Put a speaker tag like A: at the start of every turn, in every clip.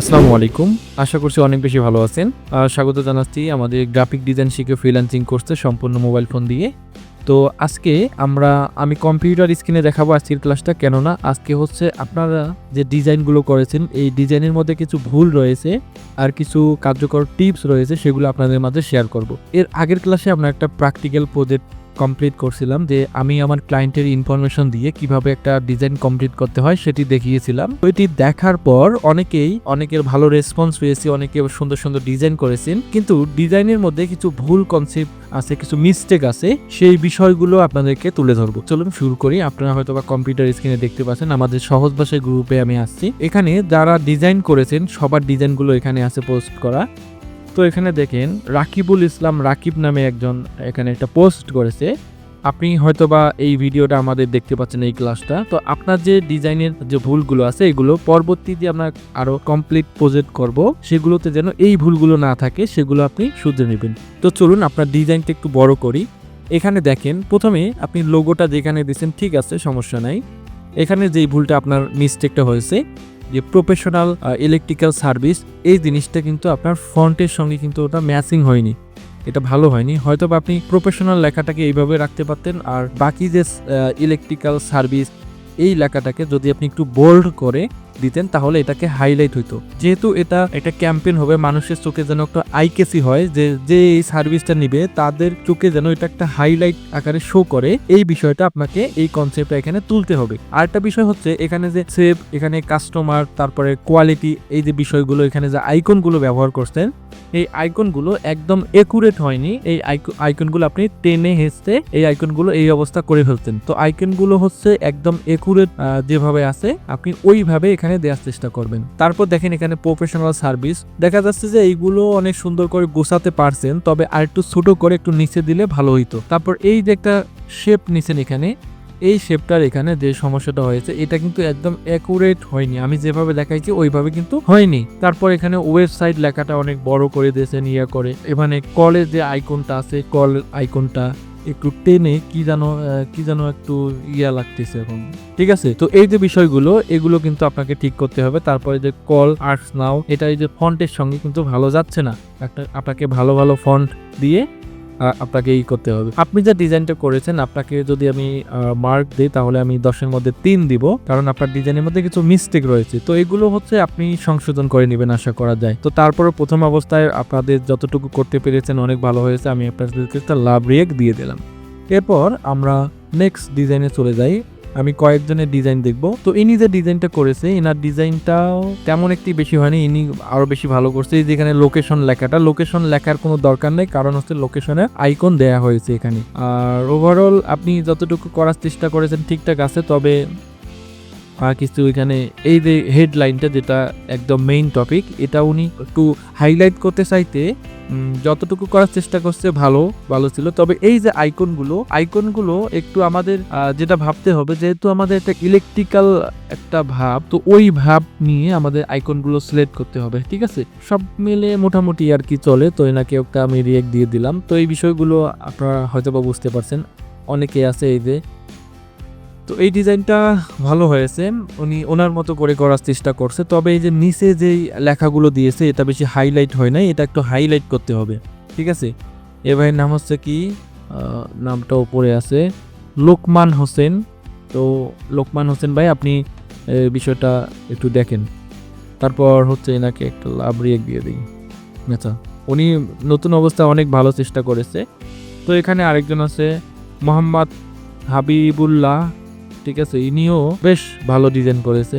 A: আসসালামু আলাইকুম। আশা করছি অনেক বেশি ভালো আছেন। স্বাগত জানাচ্ছি আমাদের গ্রাফিক ডিজাইন শিখে ফ্রিল্যান্সিং করতে সম্পূর্ণ মোবাইল ফোন দিয়ে। তো আজকে আমরা, আমি কম্পিউটার স্ক্রিনে দেখাবো আজকের ক্লাসটা কেননা আজকে হচ্ছে আপনারা যে ডিজাইনগুলো করেছেন, এই ডিজাইনের মধ্যে কিছু ভুল রয়েছে আর কিছু কার্যকর টিপস রয়েছে সেগুলো আপনাদের মাঝে শেয়ার করব। এর আগের ক্লাসে আমরা একটা প্র্যাকটিক্যাল প্রজেক্ট কমপ্লিট করছিলাম যে আমি আমার ক্লায়েন্টের ইনফরমেশন দিয়ে কীভাবে একটা ডিজাইন কমপ্লিট করতে হয় সেটি দেখিয়েছিলাম। এটি দেখার পর অনেকেই, অনেকের ভালো রেসপন্স পেয়েছি, অনেকে সুন্দর সুন্দর ডিজাইন করেছেন। কিন্তু ডিজাইনের মধ্যে কিছু ভুল কনসেপ্ট আছে, কিছু মিস্টেক আছে, সেই বিষয়গুলো আপনাদেরকে তুলে ধরবো। চলুন শুরু করি। আপনারা হয়তো বা কম্পিউটার স্ক্রিনে দেখতে পাচ্ছেন, আমাদের সহজ ভাষায় গ্রুপে আমি আসছি। এখানে যারা ডিজাইন করেছেন, সবার ডিজাইনগুলো এখানে আছে পোস্ট করা। তো এখানে দেখেন, রাকিবুল ইসলাম রাকিব নামে একজন এখানে একটা পোস্ট করেছে। আপনি হয়তো বা এই ভিডিওটা আমাদের দেখতে পাচ্ছেন এই ক্লাসটা তো আপনার যে ডিজাইনের যে ভুলগুলো আছে, এগুলো পরবর্তী যে আমরা আরও কমপ্লিট প্রজেক্ট করব। সেগুলোতে যেন এই ভুলগুলো না থাকে, সেগুলো আপনি শুধরে নেবেন। তো চলুন আপনার ডিজাইনটা একটু বড় করি। এখানে দেখেন, প্রথমে আপনি লোগোটা যেখানে দিয়েছেন, ঠিক আছে, সমস্যা নাই। এখানে যেই ভুলটা আপনার মিস্টেকটা হয়েছে যে প্রফেশনাল ইলেকট্রিক্যাল সার্ভিস এই জিনিসটা কিন্তু আপনার ফন্টের সঙ্গে কিন্তু ওটা ম্যাচিং হয়নি। এটা ভালো হয়নি। হয়তো বা আপনি প্রফেশনাল লেখাটাকে এইভাবে রাখতে পারতেন আর বাকি যে ইলেকট্রিক্যাল সার্ভিস এই লেখাটাকে যদি আপনি একটু বোল্ড করে দিতেন, তাহলে এটাকে হাইলাইট হইতো। যেহেতু এটা একটা ক্যাম্পেইন হবে, মানুষের চোখে যেন একটা আইকেসি হয়, যে যে এই সার্ভিসটা নিবে, তাদের চোখে যেন এটা একটা হাইলাইট আকারে শো করে, এই বিষয়টা আপনাকে এই কনসেপ্টটা এখানে তুলতে হবে। আরেকটা বিষয় হচ্ছে, এখানে যে সেভ এখানে কাস্টমার তারপরে কোয়ালিটি এই যে বিষয়গুলো, এখানে যে আইকনগুলো ব্যবহার করছেন, এই আইকনগুলো একদম একুরেট হয়নি। এই আইকনগুলো আপনি টেনে হেসতে এই আইকনগুলো এই অবস্থা করে ফেলতেন। তো আইকনগুলো হচ্ছে একদম একুরেট যেভাবে আছে, আপনি ওইভাবে এখানে দেওয়ার চেষ্টা করবেন। তারপর দেখেন এখানে প্রফেশনাল সার্ভিস দেখা যাচ্ছে যে এইগুলো অনেক সুন্দর করে গোছাতে পারছেন, তবে আর একটু ছোট করে একটু নিচে দিলে ভালো হইতো। তারপর এই যে একটা শেপ নিছেন এখানে, এই শেপটার এখানে যে সমস্যাটা হয়েছে, এটা কিন্তু একদম অ্যাকুরেট হয়নি। আমি যেভাবে দেখাইছি, ওইভাবে কিন্তু হয়নি। তারপর এখানে ওয়েবসাইট লেখাটা অনেক বড় করে দিয়েছেন, ইয়া করে। এখানে কলের যে আইকনটা আছে কল আইকনটা একটু টেনে কি যেন কি যেন একটু ইয়া লাগতেছে এখন। ঠিক আছে? তো এই যে বিষয়গুলো, এগুলো কিন্তু আপনাকে ঠিক করতে হবে। তারপরে যে কল আর্টস নাও এটা এই যে ফন্টের সঙ্গে কিন্তু ভালো যাচ্ছে না। একটা আপনাকে ভালো ভালো ফন্ট দিয়ে আপনাকে এই করতে হবে। আপনি যে ডিজাইনটা করেছেন, আপনাকে যদি আমি মার্ক দিই, তাহলে আমি দশের মধ্যে তিন দিব। কারণ আপনার ডিজাইনের মধ্যে কিছু মিস্টেক রয়েছে। তো এগুলো হচ্ছে আপনি সংশোধন করে নেবেন আশা করা যায়। তো তারপরে প্রথম অবস্থায় আপনাদের যতটুকু করতে পেরেছেন, অনেক ভালো হয়েছে। আমি আপনাদেরকে একটা লাভ রিয়েক দিয়ে দিলাম। এরপর আমরা নেক্সট ডিজাইনে চলে যাই। আমি কয়েকজনের ডিজাইন দেখব। তো ইনি যে ডিজাইনটা করেছে এনার ডিজাইনটাও তেমন একটি বেশি হয়নি, ইনি আরও বেশি ভালো করছে। যেখানে লোকেশন লেখাটা লোকেশন লেখার কোনো দরকার নেই, কারণ হচ্ছে লোকেশনে আইকন দেয়া হয়েছে এখানে। আর ওভারঅল আপনি যতটুকু করার চেষ্টা করেছেন ঠিকঠাক আছে, তবে কিছু এখানে এই যে হেডলাইনটা যেটা একদম মেইন টপিক এটা উনি একটু হাইলাইট করতে চাইতে যতটুকু করার চেষ্টা করছে ভালো ভালো ছিল। তবে এই যে আইকনগুলো আইকনগুলো একটু আমাদের যেটা ভাবতে হবে, যেহেতু আমাদের একটা ইলেকট্রিক্যাল একটা ভাব, তো ওই ভাব নিয়ে আমাদের আইকনগুলো সিলেক্ট করতে হবে, ঠিক আছে? সব মিলে মোটামুটি আর কি চলে, তো এনাকে একটা আমি রিয়েক্ট দিয়ে দিলাম। তো এই বিষয়গুলো আপনারা হয়তো বা বুঝতে পারছেন। অনেকে আছে এই যে তো এই ডিজাইনটা ভালো হয়েছে। উনি ওনার মতো করে করার চেষ্টা করছে। তবে এই যে নিচে যেই লেখাগুলো দিয়েছে, এটা বেশি হাইলাইট হয় নাই, এটা একটু হাইলাইট করতে হবে। ঠিক আছে? এ ভাইয়ের নাম হচ্ছে কি? নামটা উপরে আছে। লোকমান হোসেন। তো লোকমান হোসেন ভাই, আপনি বিষয়টা একটু দেখেন। তারপর হচ্ছে এনাকে একটা লাভ রিয়েক দিয়ে দিই। আচ্ছা উনি নতুন অবস্থায় অনেক ভালো চেষ্টা করেছে। তো এখানে আরেকজন আছে, মোহাম্মদ হাবিবুল্লাহ। ঠিক আছে? ইনিও বেশ ভালো ডিজাইন করেছে।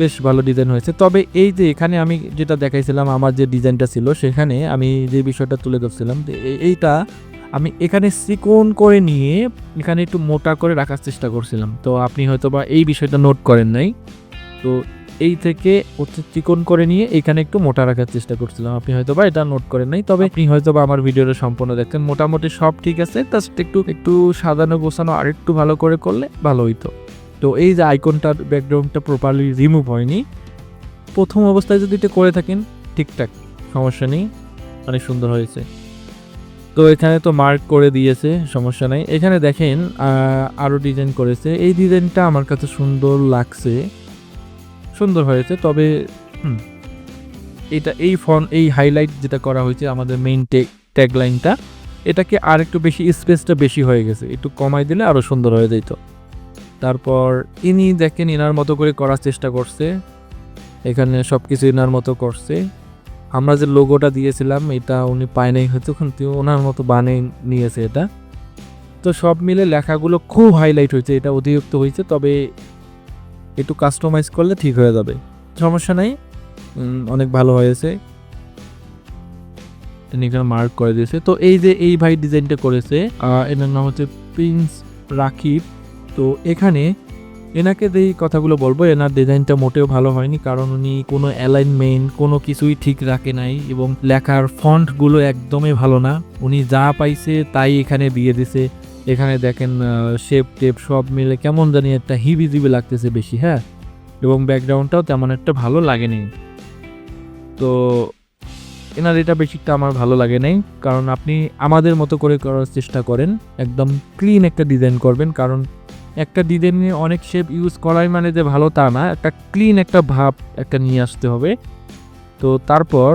A: বেশ ভালো ডিজাইন হয়েছে। তবে এই যে এখানে আমি যেটা দেখাইছিলাম, আমার যে ডিজাইনটা ছিল, সেখানে আমি যে বিষয়টা তুলে ধরছিলাম এইটা আমি এখানে সিকোন করে নিয়ে এখানে একটু মোটা করে রাখার চেষ্টা করছিলাম। তো আপনি হয়তো বা এই বিষয়টা নোট করেন নাই। তো এই থেকে হচ্ছে চিকন করে নিয়ে এখানে একটু মোটা রাখার চেষ্টা করছিলাম। আপনি হয়তো বা এটা নোট করেন নাই, তবে আপনি হয়তো বা আমার ভিডিওটা সম্পূর্ণ দেখছেন মোটামুটি সব ঠিক আছে জাস্ট একটু একটু সাজানো গোছানো আর একটু ভালো করে করলে ভালো হইতো তো এই যে আইকনটার ব্যাকগ্রাউন্ডটা প্রপারলি রিমুভ হয়নি, প্রথম অবস্থায় যদি এটা করে থাকেন, ঠিকঠাক, সমস্যা নেই, অনেক সুন্দর হয়েছে। তো এখানে তো মার্ক করে দিয়েছে, সমস্যা নাই। এখানে দেখেন আরও ডিজাইন করেছে। এই ডিজাইনটা আমার কাছে সুন্দর লাগছে। সুন্দর হয়েছে, তবে এটা এই ফন, এই হাইলাইট যেটা করা হয়েছে আমাদের মেইন টেক ট্যাগলাইনটা এটাকে আর একটু বেশি স্পেসটা বেশি হয়ে গেছে। একটু কমাই দিলে আরও সুন্দর হয়ে যেত তারপর ইনি দেখেন ইনার মতো করে করার চেষ্টা করছে। এখানে সব কিছু ইনার মতো করছে। আমরা যে লোগোটা দিয়েছিলাম, এটা উনি পায় নাই হয়তো, কিন্তু ওনার মতো বানিয়ে নিয়েছে এটা। তো সব মিলে লেখাগুলো খুব হাইলাইট হয়েছে, এটা অতিরিক্ত হয়েছে, তবে একটু কাস্টমাইজ করলে ঠিক হয়ে যাবে। সমস্যা নাই। অনেক ভালো হয়েছে। এখানে মার্ক করে দিয়েছে। তো এই যে এই ভাই ডিজাইনটা করেছে এনার নাম হচ্ছে প্রিন্স রাকিব তো এখানে এনাকে যেই কথাগুলো বলব, এনার ডিজাইনটা মোটেও ভালো হয়নি। কারণ উনি কোনো অ্যালাইনমেন্ট কোনো কিছুই ঠিক রাখে নাই এবং লেখার ফন্টগুলো একদমই ভালো না। উনি যা পাইছে তাই এখানে দিয়ে দিছে। এখানে দেখেন শেপ টেপ সব মিলে কেমন জানি একটা হিবি জিবি লাগতেছে বেশি হ্যাঁ? এবং ব্যাকগ্রাউন্ডটাও তেমন একটা ভালো লাগেনি। তো এনার এটা বেশিটা আমার ভালো লাগে নাই, কারণ আপনি আমাদের মতো করে করার চেষ্টা করেন, একদম ক্লিন একটা ডিজাইন করবেন, কারণ একটা ডিজাইনে অনেক শেপ ইউজ করাই মানে যে ভালো তা না, একটা ক্লিন একটা ভাব একটা নিয়ে আসতে হবে। তো তারপর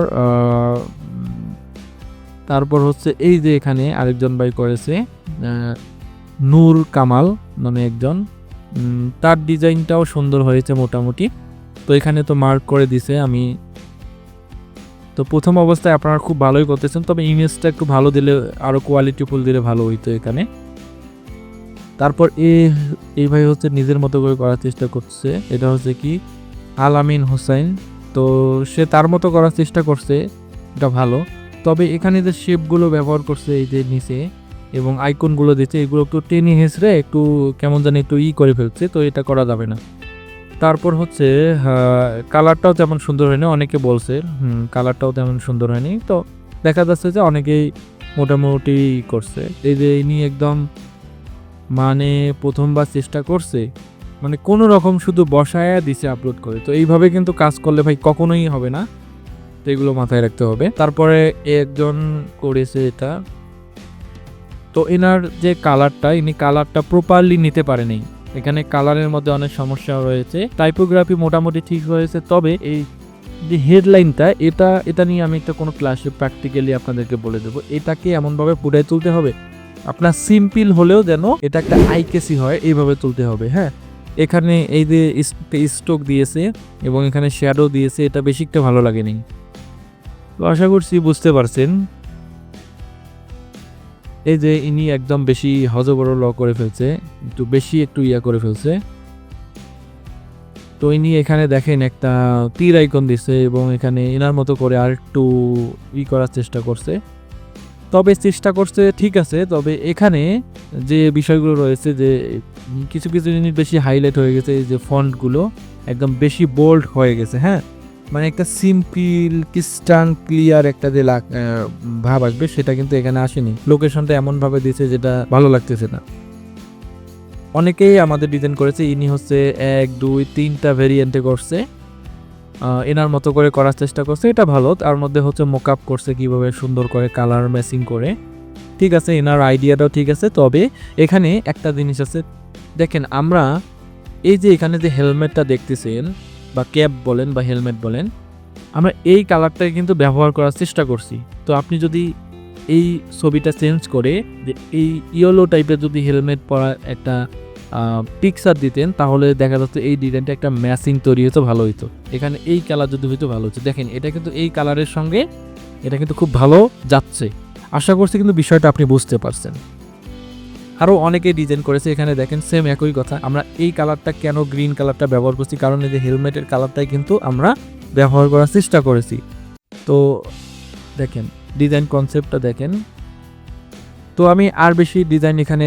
A: তারপর হচ্ছে এই যে এখানে আরেকজন ভাই করেছে নূর কামাল নামে একজন। তার ডিজাইনটাও সুন্দর হয়েছে মোটামুটি। তো এখানে তো মার্ক করে দিছে আমি। তো প্রথম অবস্থায় আপনারা খুব ভালোই করতেছেন, তবে ইমেজটা একটু ভালো দিলে আরও কোয়ালিটিফুল দিলে ভালো হইতো এখানে। তারপর এ, এই ভাই হচ্ছে নিজের মতো করে করার চেষ্টা করছে। এটা হচ্ছে কি? আলামিন হোসাইন। তো সে তার মতো করার চেষ্টা করছে। এটা ভালো। তবে এখানে যে শেপগুলো ব্যবহার করছে, এই যে নিচে এবং আইকনগুলো দিচ্ছে, এগুলো একটু টেনে হেসড়ে একটু কেমন জানি একটু ই করে ফেলছে, তো এটা করা যাবে না। তারপর হচ্ছে কালারটাও তেমন সুন্দর হয়নি, অনেকে বলছে কালারটাও তেমন সুন্দর হয়নি, তো দেখা যাচ্ছে যে অনেকেই মোটামুটি করছে। এই যে ইনি একদম মানে প্রথমবার চেষ্টা করছে মানে কোনো রকম শুধু বসায়া দিছে আপলোড করে, তো এইভাবে কিন্তু কাজ করলে ভাই কখনোই হবে না, তো এগুলো মাথায় রাখতে হবে। তারপরে একজন করেছে এটা তো এনার যে কালারটা, ইনি কালারটা প্রপারলি নিতে পারেনি। এখানে কালারের মধ্যে অনেক সমস্যা রয়েছে। টাইপোগ্রাফি মোটামুটি ঠিক হয়েছে, তবে এই যে হেডলাইনটা এটা এটা নিয়ে আমি একটা কোনো ক্লাসে প্র্যাকটিক্যালি আপনাদেরকে বলে দেবো। এটাকে এমনভাবে ফুটাই তুলতে হবে, আপনার সিম্পল হলেও যেন এটা একটা আইকেসি হয়, এইভাবে তুলতে হবে হ্যাঁ? এখানে এই যে স্টোক দিয়েছে এবং এখানে শ্যাডো দিয়েছে, এটা বেশি একটা ভালো লাগেনি। তো আশা করছি বুঝতে পারছেন। এই যে ইনি একদম বেশি হজবড় ল করে ফেলছে, একটু বেশি একটু ইয়া করে ফেলছে। তো ইনি এখানে দেখেন একটা তীর আইকন দিছে এবং এখানে এনার মতো করে আর একটু ই করার চেষ্টা করছে। তবে চেষ্টা করছে ঠিক আছে, তবে এখানে যে বিষয়গুলো রয়েছে যে কিছু কিছু জিনিস বেশি হাইলাইট হয়ে গেছে, এই যে ফন্টগুলো একদম বেশি বোল্ড হয়ে গেছে হ্যাঁ? মানে একটা সিম্পল ক্রিস্টান ক্লিয়ার একটা যে ভাব আসবে, সেটা কিন্তু এখানে আসেনি। লোকেশনটা এমনভাবে দিয়েছে যেটা ভালো লাগতেছে না। অনেকেই আমাদের ডিজাইন করেছে, ইনি হচ্ছে এক, দুই, তিনটা ভেরিয়েন্টে করছে। এনার মতো করে করার চেষ্টা করছে, এটা ভালো। তার মধ্যে হচ্ছে মোকআপ করছে কীভাবে সুন্দর করে কালার ম্যাচিং করে। ঠিক আছে, এনার আইডিয়াটাও ঠিক আছে, তবে এখানে একটা জিনিস আছে। দেখেন, আমরা এই যে এখানে যে হেলমেটটা দেখতেছেন বা ক্যাপ বলেন বা হেলমেট বলেন, আমরা এই কালারটাকে কিন্তু ব্যবহার করার চেষ্টা করছি। তো আপনি যদি এই ছবিটা চেঞ্জ করে যে এই ইয়েলো টাইপের যদি হেলমেট পরা একটা পিকচার দিতেন, তাহলে দেখা যাচ্ছে এই ডিজাইনটা একটা ম্যাচিং তৈরি হতো ভালো হতো এখানে এই কালার যদি হইতো, ভালো হতো দেখেন, এটা কিন্তু এই কালারের সঙ্গে, এটা কিন্তু খুব ভালো যাচ্ছে। আশা করছি কিন্তু বিষয়টা আপনি বুঝতে পারছেন। আরও অনেকে ডিজাইন করেছে, এখানে দেখেন সেম একই কথা। আমরা এই কালারটা কেন গ্রিন কালারটা ব্যবহার করছি? কারণ এই যে হেলমেটের কালারটাই কিন্তু আমরা ব্যবহার করার চেষ্টা করেছি। তো দেখেন ডিজাইন কনসেপ্টটা দেখেন। তো আমি আর বেশি ডিজাইন এখানে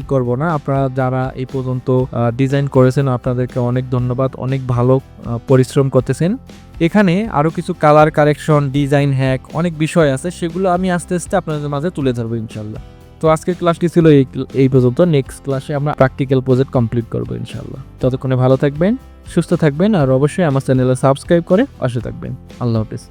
A: ই করব না। আপনারা যারা এই পর্যন্ত ডিজাইন করেছেন, আপনাদেরকে অনেক ধন্যবাদ। অনেক ভালো পরিশ্রম করতেছেন। এখানে আরও কিছু কালার কারেকশন ডিজাইন হ্যাক অনেক বিষয় আছে। সেগুলো আমি আস্তে আস্তে আপনাদের মাঝে তুলে ধরবো ইনশাল্লাহ তো আজকের ক্লাসটি ছিল এই এই পর্যন্ত। নেক্সট ক্লাসে আমরা প্র্যাকটিক্যাল প্রজেক্ট কমপ্লিট করব ইনশাল্লাহ ততক্ষণে ভালো থাকবেন, সুস্থ থাকবেন, আর অবশ্যই আমার চ্যানেলে সাবস্ক্রাইব করে পাশে থাকবেন। আল্লাহ হাফিজ।